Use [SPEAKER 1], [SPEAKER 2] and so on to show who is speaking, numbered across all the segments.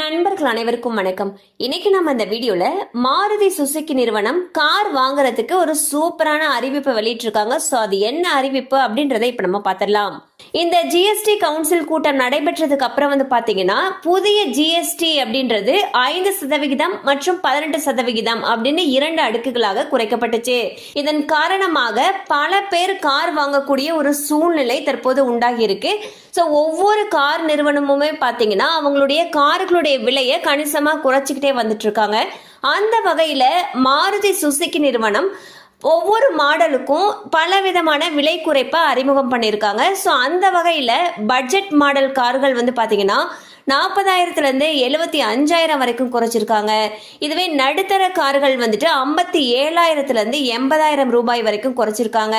[SPEAKER 1] நண்பர்கள் அனைவருக்கும் வணக்கம். இன்னைக்கு நம்ம இந்த வீடியோல மாருதி சுசுகி நிறுவனம் கார் வாங்குறதுக்கு ஒரு சூப்பரான அறிவிப்பு வெளியிட்டிருக்காங்க. ஸோ அது என்ன அறிவிப்பு அப்படின்றத இப்ப நம்ம பார்த்துடலாம். இந்த ஜிஎஸ்டி கவுன்சில் கூட்டம் நடைபெற்றதுக்கு அப்புறம் வந்து பாத்தீங்கன்னா புதிய ஜிஎஸ்டி அப்படின்றது ஐந்து சதவிகிதம் மற்றும் பதினெட்டு சதவிகிதம் அப்படின்னு இரண்டு அடுக்குகளாக குறைக்கப்பட்டுச்சு. இதன் காரணமாக பல பேர் கார் வாங்கக்கூடிய ஒரு சூழ்நிலை தற்போது உண்டாகி இருக்கு ஸோ ஒவ்வொரு கார் நிறுவனமுமே பார்த்தீங்கன்னா அவங்களுடைய கார்களுடைய விலையை கணிசமாக குறைச்சிக்கிட்டே வந்துட்டு இருக்காங்க. அந்த வகையில் மாருதி சுசுகி நிறுவனம் ஒவ்வொரு மாடலுக்கும் பல விதமான விலை குறைப்பை அறிமுகம் பண்ணியிருக்காங்க. ஸோ அந்த வகையில் பட்ஜெட் மாடல் கார்கள் வந்து பார்த்தீங்கன்னா நாற்பதாயிரத்துலேருந்து எழுபத்தி அஞ்சாயிரம் வரைக்கும் குறைச்சிருக்காங்க. இதுவே நடுத்தர கார்கள் வந்துட்டு ஐம்பத்தி ஏழாயிரத்துலேருந்து எண்பதாயிரம் ரூபாய் வரைக்கும் குறைச்சிருக்காங்க.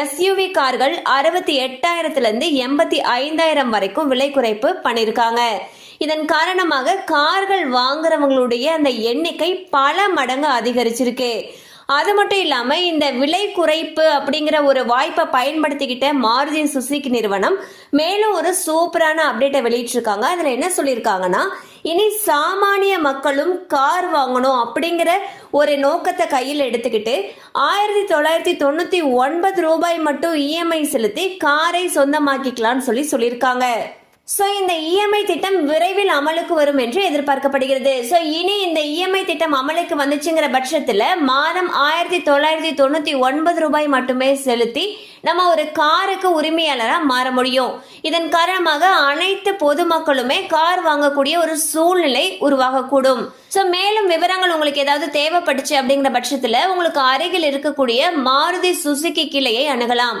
[SPEAKER 1] எஸ்யூவி கார்கள் அறுபத்தி எட்டாயிரத்துலேருந்து எண்பத்தி ஐந்தாயிரம் வரைக்கும் விலை குறைப்பு பண்ணியிருக்காங்க. இதன் காரணமாக கார்கள் வாங்குறவங்களுடைய அந்த எண்ணிக்கை பல மடங்கு அதிகரிச்சிருக்கு. அது மட்டும் இல்லாமல் இந்த விலை குறைப்பு அப்படிங்கிற ஒரு வாய்ப்பை பயன்படுத்திக்கிட்ட மாருதி சுசுகி நிறுவனம் மேலும் ஒரு சூப்பரான அப்டேட்டை வெளியிட்டிருக்காங்க. அதில் என்ன சொல்லியிருக்காங்கன்னா இனி சாமானிய மக்களும் கார் வாங்கணும் அப்படிங்கிற ஒரு நோக்கத்தை கையில் எடுத்துக்கிட்டு ஆயிரத்தி தொள்ளாயிரத்தி தொண்ணூற்றி ஒன்பது ரூபாய் மட்டும் இஎம்ஐ செலுத்தி காரை சொந்தமாக்கிக்கலாம்னு சொல்லி சொல்லியிருக்காங்க. ஸோ இந்த இஎம்ஐ திட்டம் விரைவில் அமலுக்கு வரும் என்று எதிர்பார்க்கப்படுகிறது. ஸோ இனி இந்த இஎம்ஐ திட்டம் அமலுக்கு வந்துச்சுங்கிற பட்சத்தில் மாதம் ஆயிரத்தி தொள்ளாயிரத்தி தொண்ணூற்றி ஒன்பது ரூபாய் மட்டுமே செலுத்தி நம்ம ஒரு காருக்கு உரிமையாளராக மாற முடியும். இதன் காரணமாக அனைத்து பொதுமக்களுமே கார் வாங்கக்கூடிய ஒரு சூழ்நிலை உருவாகக்கூடும். ஸோ மேலும் விவரங்கள் உங்களுக்கு ஏதாவது தேவைப்பட்டுச்சு அப்படிங்கிற பட்சத்தில் உங்களுக்கு அருகில் இருக்கக்கூடிய மாருதி சுசுகி கிளையை அணுகலாம்.